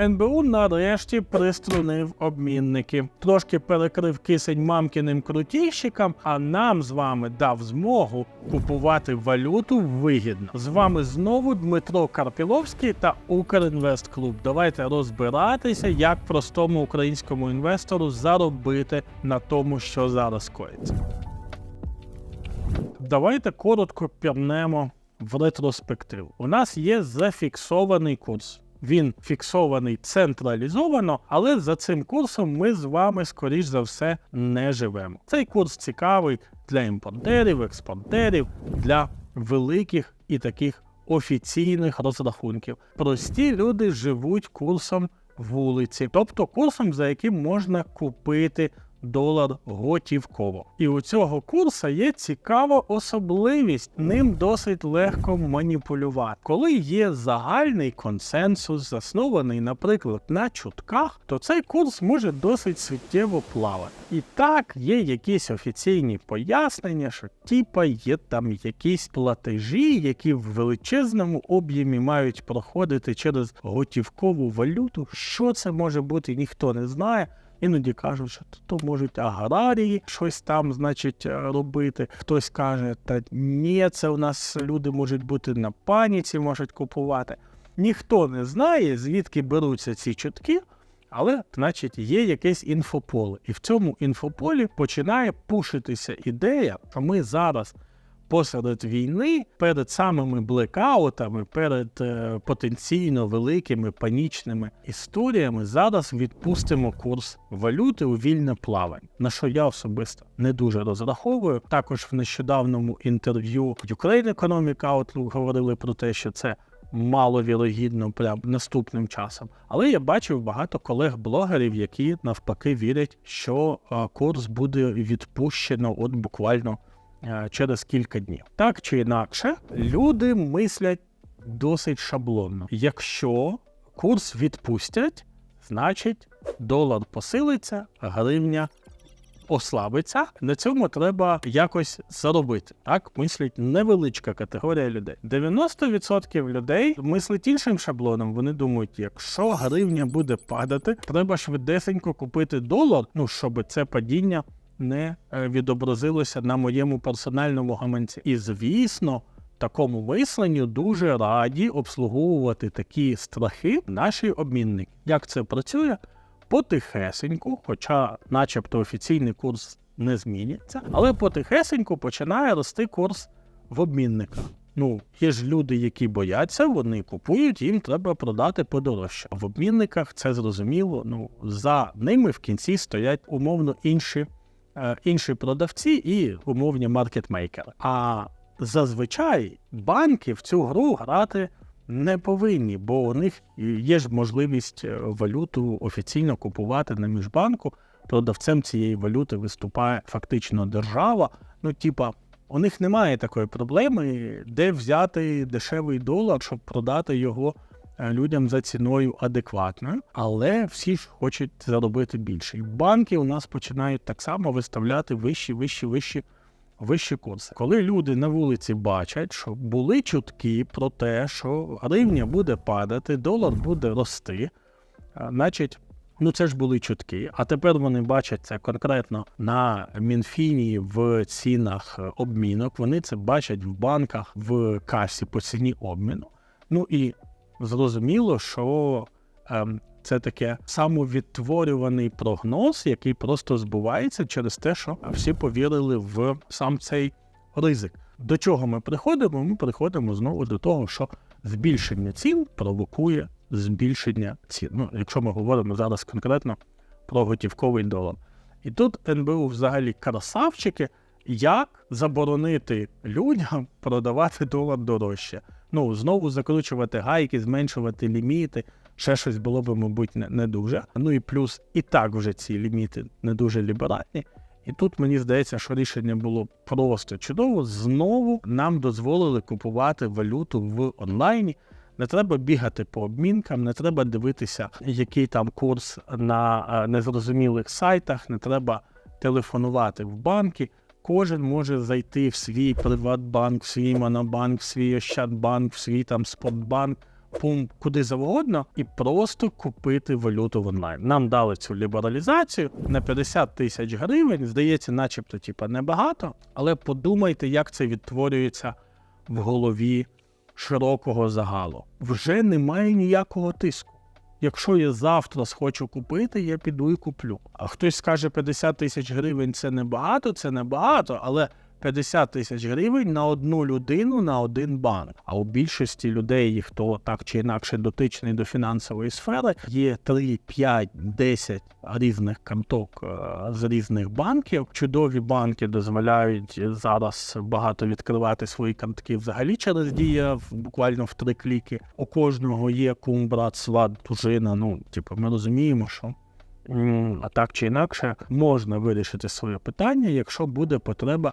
НБУ нарешті приструнив обмінники, трошки перекрив кисень мамкіним крутійщикам, а нам з вами дав змогу купувати валюту вигідно. З вами знову Дмитро Карпіловський та Укрінвест Клуб. Давайте розбиратися, як простому українському інвестору заробити на тому, що зараз коїться. Давайте коротко пірнемо в ретроспективу. У нас є зафіксований курс. Він фіксований централізовано, але за цим курсом ми з вами, скоріш за все, не живемо. Цей курс цікавий для імпортерів, експортерів, для великих і таких офіційних розрахунків. Прості люди живуть курсом вулиці, тобто курсом, за яким можна купити долар готівково. І у цього курсу є цікава особливість. Ним досить легко маніпулювати. Коли є загальний консенсус, заснований, наприклад, на чутках, то цей курс може досить суттєво плавати. І так, є якісь офіційні пояснення, що типа є там якісь платежі, які в величезному об'ємі мають проходити через готівкову валюту. Що це може бути, ніхто не знає. Іноді кажуть, що то можуть аграрії щось там, значить, е, робити. Хтось каже, та ні, це у нас люди можуть бути на паніці, можуть купувати. Ніхто не знає, звідки беруться ці чутки, але, значить, є якесь інфополе. І в цьому інфополі починає пушитися ідея, що ми зараз посеред війни, перед самими блекаутами, перед е, потенційно великими панічними історіями, зараз відпустимо курс валюти у вільне плавання. На що я особисто не дуже розраховую. Також в нещодавному інтерв'ю Ukraine Economic Outlook говорили про те, що це. Маловірогідно прям наступним часом, але я бачив багато колег-блогерів, які навпаки вірять, що курс буде відпущено от буквально е, через кілька днів. Так чи інакше, люди мислять досить шаблонно. Якщо курс відпустять, значить долар посилиться, гривня ослабиться. На цьому треба якось заробити. Так мислить невеличка категорія людей. 90% людей мислить іншим шаблоном. Вони думають, якщо гривня буде падати, треба швидесенько купити долар, ну щоб це падіння не е, відобразилося на моєму персональному гаманці. І звісно. Такому мисленню дуже раді обслуговувати такі страхи наші обмінники. Як це працює? Потихесеньку, хоча, начебто, офіційний курс не зміниться, але потихесеньку починає рости курс в обмінниках. Ну, є ж люди, які бояться, вони купують, їм треба продати подорожче. В обмінниках це зрозуміло. Ну за ними в кінці стоять умовно інші, інші продавці і умовні маркетмейкери. А зазвичай банки в цю гру грати не повинні, бо у них є ж можливість е, валюту офіційно купувати на міжбанку. Продавцем цієї валюти виступає фактично держава. Ну, типа, у них немає такої проблеми, де взяти дешевий долар, щоб продати його е, людям за ціною адекватною, але всі ж хочуть заробити більше. І банки у нас починають так само виставляти вищі, вищі, вищі вищі курси. Коли люди на вулиці бачать, що були чутки про те, що гривня буде падати, долар буде рости, значить. Ну, це ж були чутки, а тепер вони бачать це конкретно на Мінфіні в цінах е, обмінок. Вони це бачать в банках в касі по ціні обміну. Ну і зрозуміло, що ем, це таке самовідтворюваний прогноз, який просто збувається через те, що всі повірили в сам цей ризик. До чого ми приходимо? Ми приходимо знову до того, що збільшення цін провокує збільшення цін. Ну, якщо ми говоримо зараз конкретно про готівковий долар. І тут НБУ взагалі красавчики, як заборонити людям продавати долар дорожче. Ну, знову закручувати гайки, зменшувати ліміти. Ще щось було б, мабуть, не, не дуже. Ну і плюс і так вже ці ліміти не дуже ліберальні. І тут мені здається, що рішення було просто чудово. Знову нам дозволили купувати валюту в онлайні. Не треба бігати по обмінкам, не треба дивитися, який там курс на е, незрозумілих сайтах, не треба телефонувати в банки. Кожен може зайти в свій Приватбанк, в свій Монобанк, в свій Ощадбанк, в свій там Спортбанк, пум куди завгодно і просто купити валюту в онлайн. Нам дали цю лібералізацію на 50 тисяч гривень. Здається, начебто, типа небагато, але подумайте, як це відтворюється в голові широкого загалу. Вже немає ніякого тиску. Якщо я завтра схочу купити, я піду і куплю. А хтось скаже 50 тисяч гривень це небагато, це небагато, але 50 тисяч гривень на одну людину на один банк. А у більшості людей, хто так чи інакше дотичний до фінансової сфери, є 3, 5, 10 різних карток е, з різних банків. Чудові банки дозволяють зараз багато відкривати свої картки взагалі через дія буквально в три кліки. У кожного є кум, брат, сват, дружина. Ну, типу, ми розуміємо, що. А так чи інакше можна вирішити своє питання, якщо буде потреба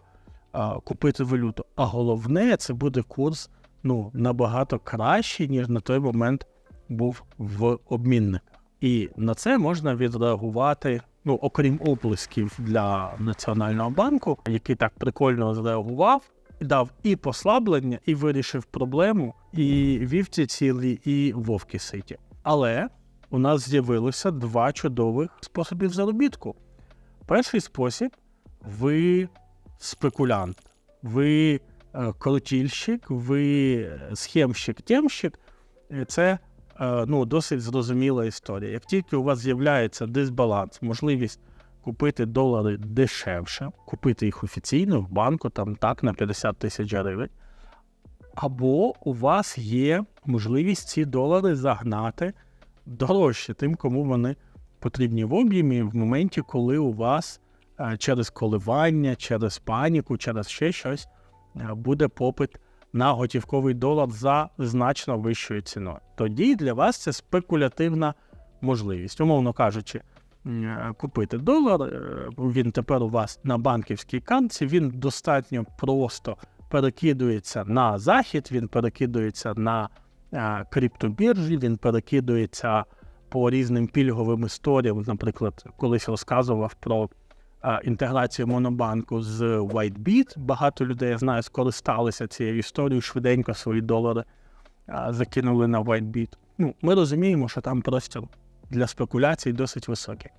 а, купити валюту. А головне, це буде курс ну, набагато кращий, ніж на той момент був в обмінниках. І на це можна відреагувати, ну, окрім оплесків для Національного банку, який так прикольно зреагував, дав і послаблення, і вирішив проблему, і вівці цілі, і вовки ситі. Але у нас з'явилося два чудових способів заробітку. Перший спосіб ви спекулянт, ви е, крутільщик, ви е, схемщик, темщик. Е, Це ну, досить зрозуміла історія. Як тільки у вас з'являється дисбаланс, можливість купити долари дешевше, купити їх офіційно в банку, там так на 50 тисяч гривень, або у вас є можливість ці долари загнати дорожче тим, кому вони потрібні в об'ємі в моменті, коли у вас через коливання, через паніку, через ще щось е, буде попит на готівковий долар за значно вищою ціною. Тоді для вас це спекулятивна можливість, умовно кажучи. е, Купити долар, е, він тепер у вас на банківській картці, він достатньо просто перекидується на захід, він перекидується на е, криптобіржі, він перекидується по різним пільговим історіям. Наприклад, колись розказував про е, інтеграцію монобанку з WhiteBit. Багато людей я знаю, скористалися цією історією, швиденько свої долари закинули на WhiteBit. Ну, ми розуміємо, що там простір для спекуляцій досить високий.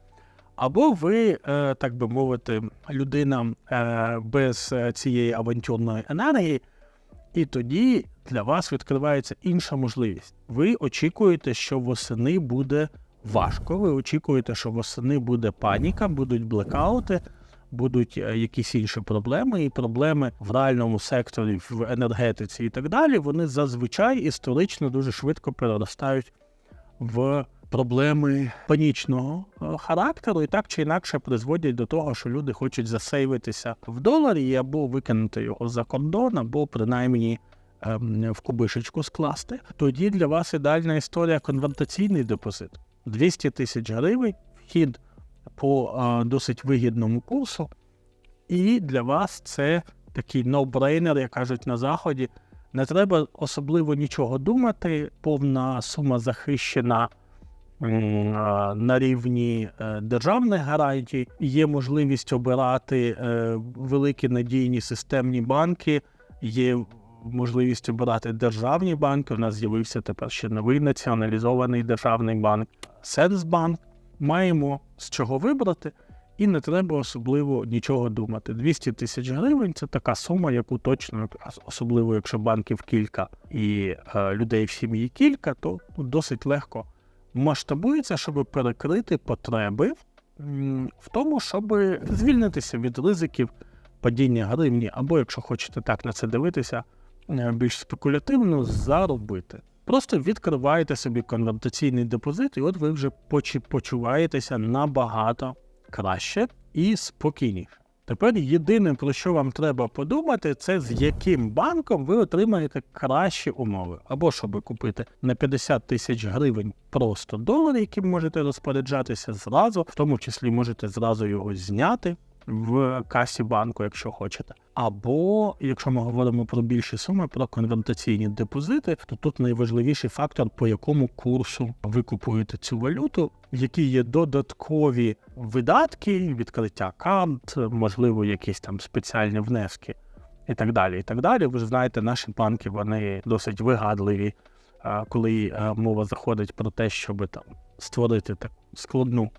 Або ви, е, так би мовити, людина е, без е, цієї авантюрної енергії, і тоді для вас відкривається інша можливість. Ви очікуєте, що восени буде важко. Ви очікуєте, що восени буде паніка, будуть блекаути, будуть е, якісь інші проблеми, і проблеми в реальному секторі, в енергетиці і так далі. Вони зазвичай історично дуже швидко переростають в проблеми панічного е, характеру, і так чи інакше призводять до того, що люди хочуть засейвитися в доларі і або викинути його за кордон, або принаймні ем, в кубишечку скласти. Тоді для вас ідеальна історія конвертаційний депозит. 200 тисяч гривень, вхід по е, досить вигідному курсу, і для вас це такий no-brainer, як кажуть на заході. Не треба особливо нічого думати, повна сума захищена на рівні е, державних гарантій. Є можливість обирати е, великі надійні системні банки, є можливість обирати державні банки. У нас з'явився тепер ще новий націоналізований державний банк Сенсбанк. Маємо з чого вибрати. І не треба особливо нічого думати. 200 тисяч гривень це така сума, яку точно, особливо якщо банків кілька і е, людей в сім'ї кілька, то ну, досить легко масштабується, щоб перекрити потреби в тому, щоб звільнитися від ризиків падіння гривні, або, якщо хочете так на це дивитися, більш спекулятивно заробити. Просто відкриваєте собі конвертаційний депозит, і от ви вже почуваєтеся набагато краще і спокійніше. Тепер єдине, про що вам треба подумати, це з яким банком ви отримаєте кращі умови. Або щоб купити на 50 тисяч гривень просто долар, яким можете розпоряджатися зразу, в тому числі можете зразу його зняти в касі банку, якщо хочете. Або, якщо ми говоримо про більші суми, про конвертаційні депозити, то тут найважливіший фактор, по якому курсу ви купуєте цю валюту, які є додаткові видатки, відкриття карт, можливо, якісь там спеціальні внески і так далі. І так далі. Ви ж знаєте, наші банки вони досить вигадливі коли мова заходить про те, щоб там створити так складну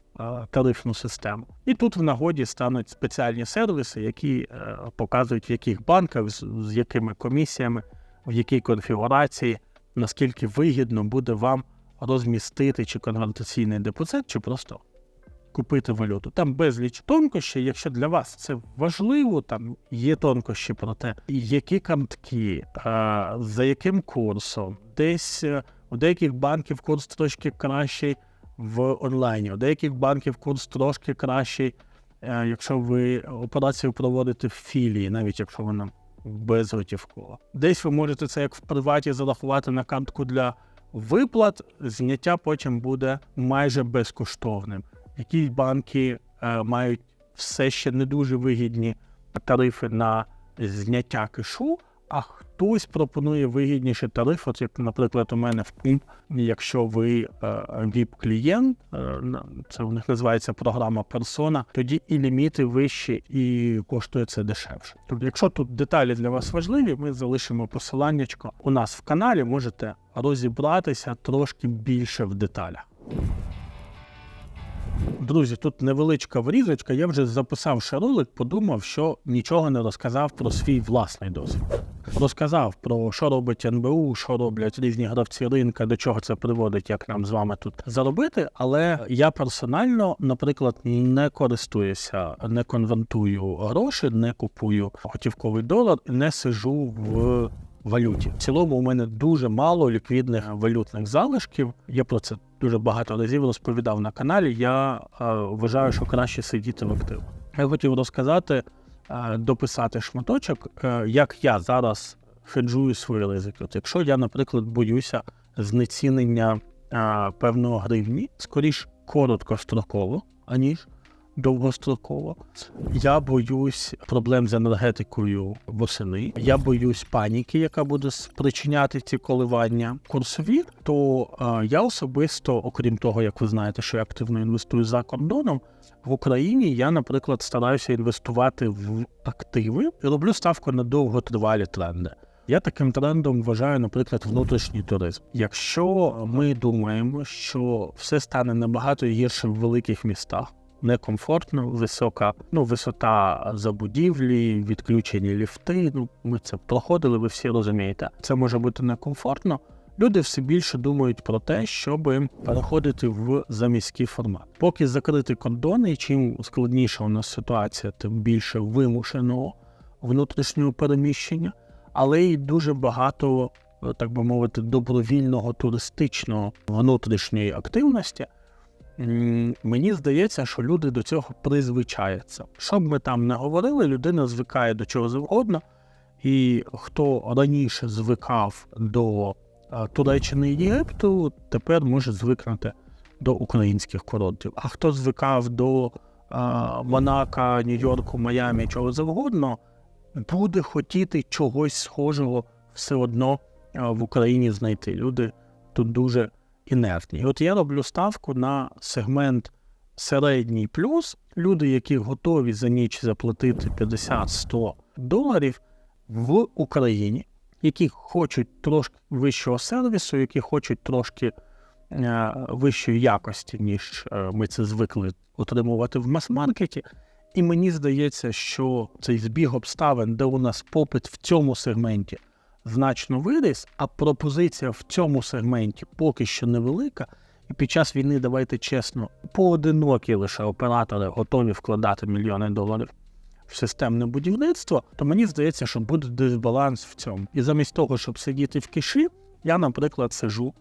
тарифну систему. І тут в нагоді стануть спеціальні сервіси, які е, показують, в яких банках, з, якими комісіями, в якій конфігурації, наскільки вигідно буде вам розмістити чи конвертаційний депозит, чи просто купити валюту. Там безліч тонкощів. Якщо для вас це важливо, там є тонкощі про те, які картки, а, за яким курсом, десь е, у деяких банків курс трошки кращий в онлайні, у деяких банків курс трошки кращий, е, якщо ви операцію проводите в філії, навіть якщо вона безготівкова. Десь ви можете це як в приваті зарахувати на картку для виплат, зняття потім буде майже безкоштовним. Якісь банки е, мають все ще не дуже вигідні тарифи на зняття кишу, а хтось пропонує вигідніші тарифи, от як, наприклад, у мене в Пумп, якщо ви е, VIP-клієнт, е, це у них називається програма Persona, тоді і ліміти вищі, і коштує це дешевше. Тобто, якщо тут деталі для вас важливі, ми залишимо посиланнячко у нас в каналі, можете розібратися трошки більше в деталях. Друзі, тут невеличка врізочка. Я вже записавши ролик, подумав, що нічого не розказав про свій власний досвід. Розказав про що робить НБУ, що роблять різні гравці ринка, до чого це приводить, як нам з вами тут заробити. Але я персонально, наприклад, не користуюся, не конвертую гроші, не купую готівковий долар, не сижу в валюті. В цілому у мене дуже мало ліквідних валютних залишків. Я про це дуже багато разів розповідав на каналі. Я е, вважаю, що краще сидіти в активах. Я хотів розказати, е, дописати шматочок, е, як я зараз хеджую свої ризики. От якщо я, наприклад, боюся знецінення певного гривні, скоріш короткостроково, аніж довгостроково. Я боюсь проблем з енергетикою восени. Я боюсь паніки, яка буде спричиняти ці коливання курсові. То е, я особисто, окрім того, як ви знаєте, що я активно інвестую за кордоном. В Україні я, наприклад, стараюся інвестувати в активи і роблю ставку на довготривалі тренди. Я таким трендом вважаю, наприклад, внутрішній туризм. Якщо ми думаємо, що все стане набагато гірше в великих містах, некомфортно, висока, ну висота забудівлі, відключені ліфти. Ну ми це проходили, ви всі розумієте. Це може бути некомфортно. Люди все більше думають про те, щоб переходити в заміський формат. Поки закриті кордони, чим складніша у нас ситуація, тим більше вимушеного внутрішнього переміщення, але й дуже багато, так би мовити, добровільного туристичного внутрішньої активності. Мені здається, що люди до цього призвичаються. Що б ми там не говорили, людина звикає до чого завгодно, і хто раніше звикав до е, Туреччини і Єгипту, тепер може звикнути до українських курортів. А хто звикав до е, Монака, Нью-Йорку, Майамі, чого завгодно, буде хотіти чогось схожого все одно е, в Україні знайти. Люди тут дуже інертні. І от я роблю ставку на сегмент середній плюс. Люди, які готові за ніч заплатити 50-100 доларів в Україні, які хочуть трошки вищого сервісу, які хочуть трошки е, вищої якості, ніж е, ми це звикли отримувати в мас-маркеті. І мені здається, що цей збіг обставин, де у нас попит в цьому сегменті значно виріс, а пропозиція в цьому сегменті поки що невелика. І під час війни, давайте чесно, поодинокі лише оператори готові вкладати мільйони доларів в системне будівництво, то мені здається, що буде дисбаланс в цьому. І замість того, щоб сидіти в киші, я, наприклад, сижу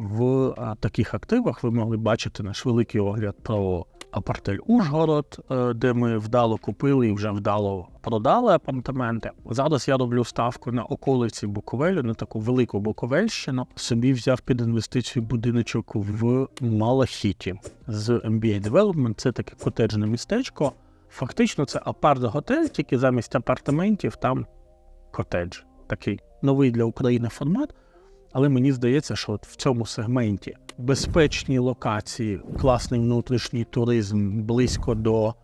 в таких активах. Ви могли бачити наш великий огляд про апартель Ужгород, е, де ми вдало купили і вже вдало продали апартаменти. Зараз я роблю ставку на околиці Буковелю, на таку велику Буковельщину. Собі взяв під інвестицію будиночок в Малахіті з MBA Development. Це таке котеджне містечко. Фактично, це апарт-готель, тільки замість апартаментів там котедж. Такий новий для України формат. Але мені здається, що от в цьому сегменті безпечні локації, класний внутрішній туризм близько до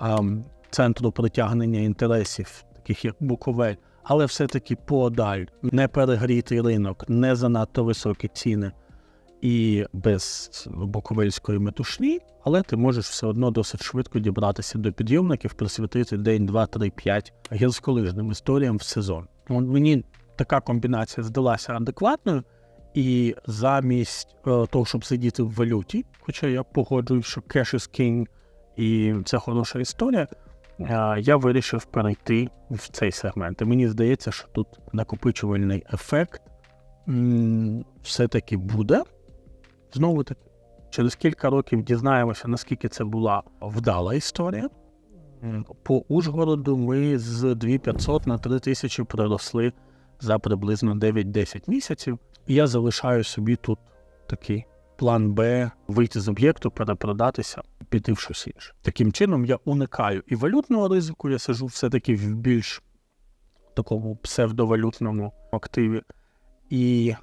ем, центру притягнення інтересів, таких як Буковель, але все-таки подаль, не перегрітий ринок, не занадто високі ціни і без буковельської метушні, але ти можеш все одно досить швидко дібратися до підйомників, присвятити день, два, три, п'ять гірськолижним історіям в сезон. Мені така комбінація здалася адекватною, і замість е, того, щоб сидіти в валюті, хоча я погоджуюсь, що cash is king, і це хороша історія. е, Я вирішив перейти в цей сегмент. І мені здається, що тут накопичувальний ефект все-таки буде. Знову таки, через кілька років дізнаємося, наскільки це була вдала історія. По Ужгороду ми з 2500 на 3000 приросли за приблизно 9-10 місяців. Я залишаю собі тут такий план Б вийти з об'єкту, перепродатися, піти в щось інше. Таким чином я уникаю і валютного ризику, я сижу все-таки в більш такому псевдовалютному активі. І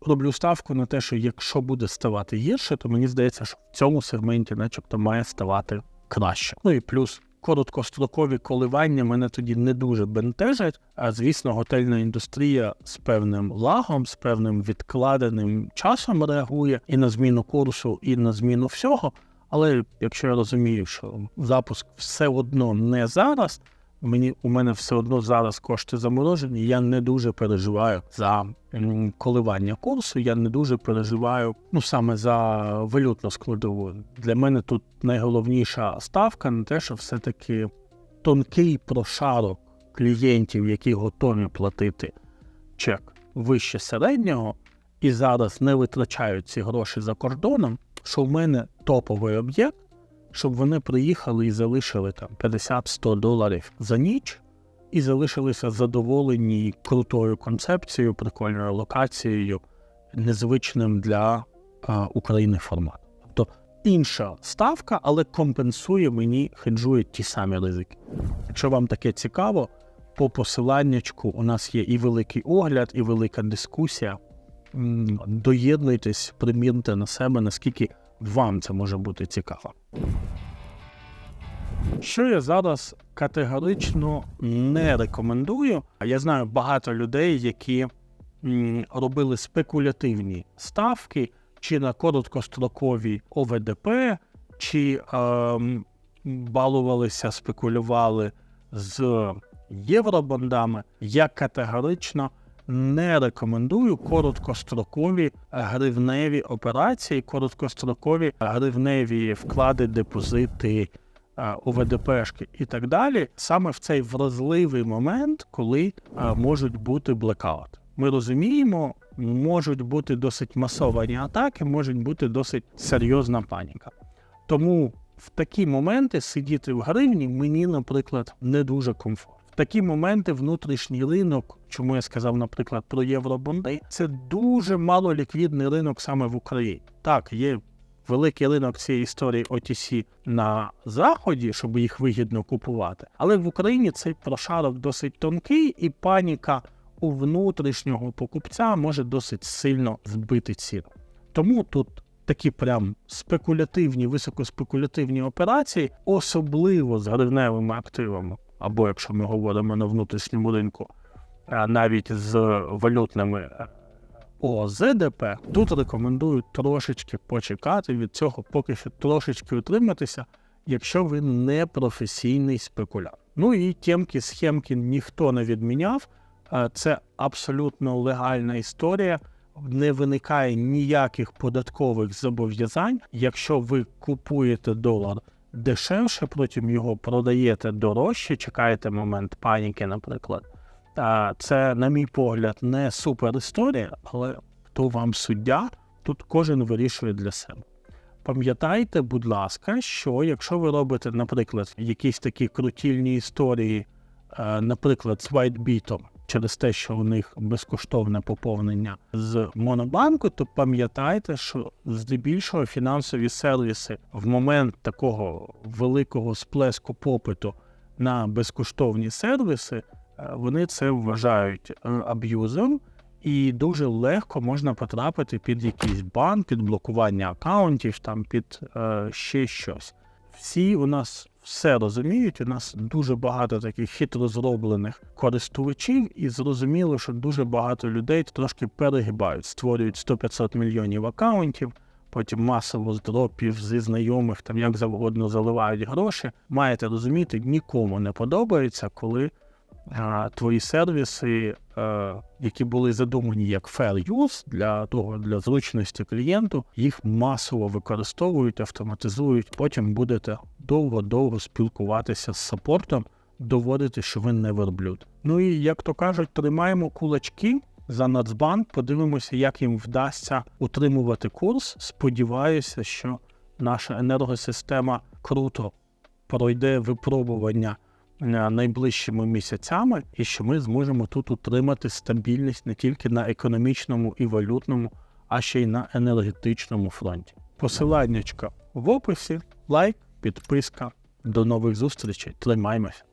роблю ставку на те, що якщо буде ставати гірше, то мені здається, що в цьому сегменті, начебто, має ставати краще. Ну і плюс короткострокові коливання мене тоді не дуже бентежать. А звісно, готельна індустрія з певним лагом, з певним відкладеним часом реагує і на зміну курсу, і на зміну всього. Але якщо я розумію, що запуск все одно не зараз, мені у мене все одно зараз кошти заморожені. Я не дуже переживаю за коливання курсу. Я не дуже переживаю ну саме за валютну складову. Для мене тут найголовніша ставка на те, що все-таки тонкий прошарок клієнтів, які готові платити чек вище середнього, і зараз не витрачають ці гроші за кордоном. Що в мене топовий об'єкт, щоб вони приїхали і залишили там 50-100 доларів за ніч, і залишилися задоволені крутою концепцією, прикольною локацією, незвичним для а, України форматом. Тобто інша ставка, але компенсує мені, хеджує ті самі ризики. Якщо вам таке цікаво, по посиланнячку у нас є і великий огляд, і велика дискусія. Доєднуйтесь, примірте на себе, наскільки вам це може бути цікаво. Що я зараз категорично не рекомендую. Я знаю багато людей, які робили спекулятивні ставки чи на короткострокові ОВДП, чи ем, балувалися, спекулювали з євробондами. Я категорично не рекомендую короткострокові гривневі операції, короткострокові гривневі вклади, депозити, е, ОВДПшки і так далі, саме в цей вразливий момент, коли е, можуть бути блекаут. Ми розуміємо, можуть бути досить масовані атаки, можуть бути досить серйозна паніка. Тому в такі моменти сидіти в гривні мені, наприклад, не дуже комфортно. Такі моменти внутрішній ринок, чому я сказав, наприклад, про євробонди, це дуже малоліквідний ринок саме в Україні. Так, є великий ринок цієї історії OTC на заході, щоб їх вигідно купувати. Але в Україні цей прошарок досить тонкий, і паніка у внутрішнього покупця може досить сильно збити ціну. Тому тут такі прям спекулятивні, високоспекулятивні операції, особливо з гривневими активами, або якщо ми говоримо на внутрішньому ринку, навіть з валютними ОЗДП, тут рекомендую трошечки почекати від цього, поки що трошечки утриматися, якщо ви не професійний спекулянт. Ну і тємки, схемки ніхто не відміняв. Е, Це абсолютно легальна історія. Не виникає ніяких податкових зобов'язань, якщо ви купуєте долар дешевше, потім його продаєте дорожче, чекаєте момент паніки, наприклад. Це, на мій погляд, не супер історія, але хто вам суддя, тут кожен вирішує для себе. Пам'ятайте, будь ласка, що якщо ви робите, наприклад, якісь такі крутільні історії, е, наприклад, з WhiteBit, через те, що у них безкоштовне поповнення з монобанку, то пам'ятайте, що здебільшого фінансові сервіси в момент такого великого сплеску попиту на безкоштовні сервіси, е, вони це вважають е, аб'юзом, і дуже легко можна потрапити під якийсь бан, під блокування акаунтів, там під е, ще щось. Всі у нас все розуміють. У нас дуже багато таких хитро зроблених користувачів, і зрозуміло, що дуже багато людей трошки перегибають, створюють 100-500 мільйонів акаунтів. Потім масово з дропів зі знайомих там як завгодно заливають гроші. Маєте розуміти, нікому не подобається, коли твої сервіси, е, які були задумані як fair use для того для зручності клієнту, їх масово використовують, автоматизують. Потім будете довго-довго спілкуватися з саппортом, доводити, що ви не верблюд. Ну і як то кажуть, тримаємо кулачки. За Нацбанк подивимося, як їм вдасться утримувати курс. Сподіваюся, що наша енергосистема круто пройде випробування е, найближчими місяцями, і що ми зможемо тут утримати стабільність не тільки на економічному і валютному, а ще й на енергетичному фронті. Посиланнячка в описі, лайк, підписка. До нових зустрічей. Тримаймося.